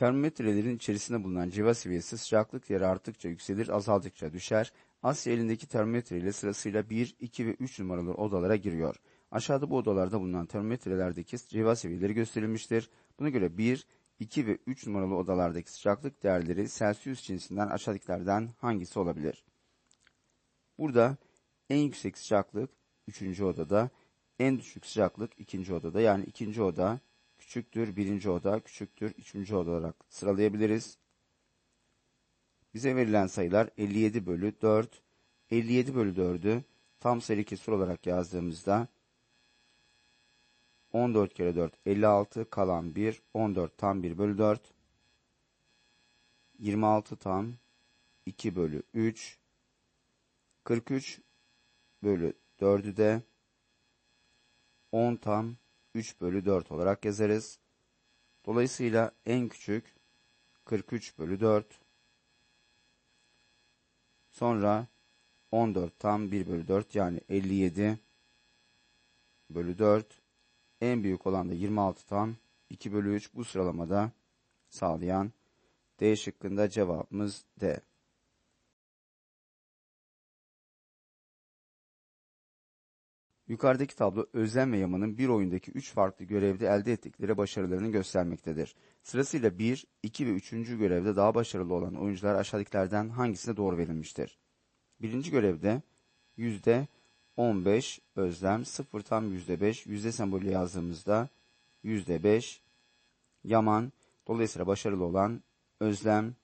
Termometrelerin içerisinde bulunan civa seviyesi sıcaklık değeri arttıkça yükselir, azaldıkça düşer. Asya elindeki termometre ile sırasıyla 1, 2 ve 3 numaralı odalara giriyor. Aşağıda bu odalarda bulunan termometrelerdeki civa seviyeleri gösterilmiştir. Buna göre 1, 2 ve 3 numaralı odalardaki sıcaklık değerleri Celsius cinsinden aşağıdakilerden hangisi olabilir? Burada en yüksek sıcaklık 3. odada, en düşük sıcaklık 2. odada yani 2. oda küçüktür, 1. oda küçüktür, 3. oda olarak sıralayabiliriz. Bize verilen sayılar 57 bölü 4, 57 bölü 4'ü tam sayılı kesir olarak yazdığımızda 14 kere 4 56 kalan 1 14 tam 1 bölü 4 26 tam 2 bölü 3 43 bölü 4'ü de 10 tam 3 bölü 4 olarak yazarız. Dolayısıyla en küçük 43 bölü 4 sonra 14 tam 1 bölü 4 yani 57 bölü 4 en büyük olan da 26 tam 2 bölü 3 bu sıralamada sağlayan D şıkkında cevabımız D. Yukarıdaki tablo Özlem ve Yaman'ın bir oyundaki 3 farklı görevde elde ettikleri başarılarını göstermektedir. Sırasıyla 1, 2 ve 3. görevde daha başarılı olan oyuncular aşağıdakilerden hangisine doğru verilmiştir? Birinci görevde yüzde 15 Özlem, 0 tam yüzde 5, yüzde sembolü yazdığımızda yüzde 5 Yaman, dolayısıyla başarılı olan Özlem.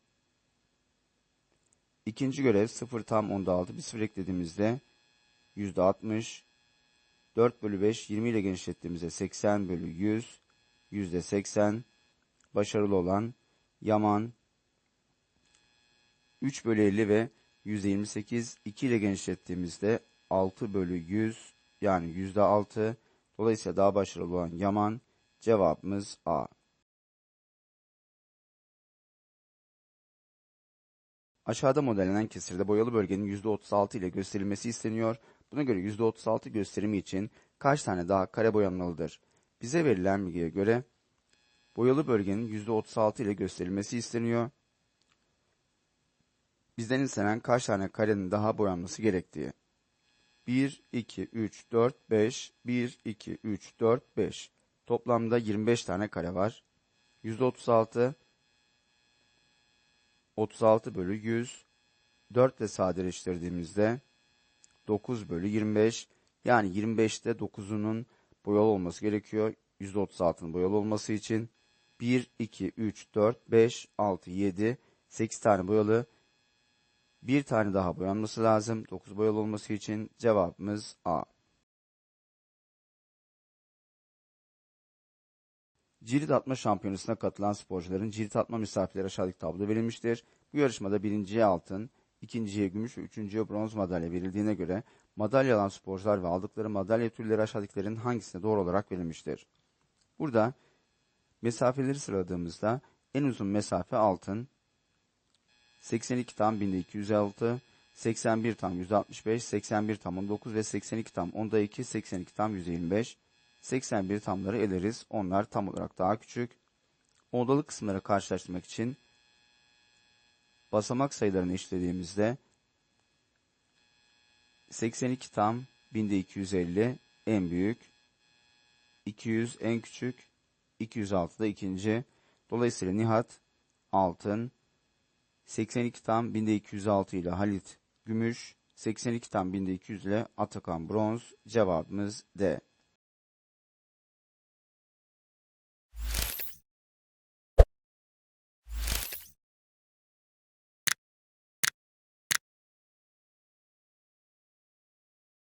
İkinci görev 0 tam onda 6, bir sıfır eklediğimizde yüzde 60 4 bölü 5 20 ile genişlettiğimizde 80 bölü 100 yüzde 80 başarılı olan Yaman 3 bölü 50 ve yüzde 28 2 ile genişlettiğimizde 6 bölü 100 yani yüzde 6 dolayısıyla daha başarılı olan Yaman cevabımız A. Aşağıda modellenen kesirde boyalı bölgenin %36 ile gösterilmesi isteniyor. Buna göre %36 gösterimi için kaç tane daha kare boyanmalıdır? Bize verilen bilgiye göre boyalı bölgenin %36 ile gösterilmesi isteniyor. Bizden istenen kaç tane karenin daha boyanması gerektiği. 1, 2, 3, 4, 5, 1, 2, 3, 4, 5. Toplamda 25 tane kare var. %36, 36 bölü 100, 4 ile sadeleştirdiğimizde 9 bölü 25 yani 25'te 9'unun boyalı olması gerekiyor. %36'nın boyalı olması için 1, 2, 3, 4, 5, 6, 7, 8 tane boyalı. Bir tane daha boyanması lazım. 9 boyalı olması için cevabımız A. Cirit atma şampiyonasına katılan sporcuların cirit atma misafirleri aşağıdaki tabloda verilmiştir. Bu yarışmada birinciye altın, ikinciye gümüş ve üçüncüye bronz madalya verildiğine göre madalya alan sporcular ve aldıkları madalya türleri aşağıdakilerin hangisine doğru olarak verilmiştir? Burada mesafeleri sıraladığımızda en uzun mesafe altın, 82 tam binde 206, 81 tam 165, 81 tam 19 ve 82 tam onda 2, 82 tam 125, 81 tamları eleriz. Onlar tam olarak daha küçük. Odalı kısımları karşılaştırmak için basamak sayılarını işlediğimizde 82 tam binde 250 en büyük, 200 en küçük, 206 da ikinci. Dolayısıyla Nihat altın, 82 tam binde 206 ile Halit gümüş, 82 tam binde 200 ile Atakan bronz. Cevabımız D.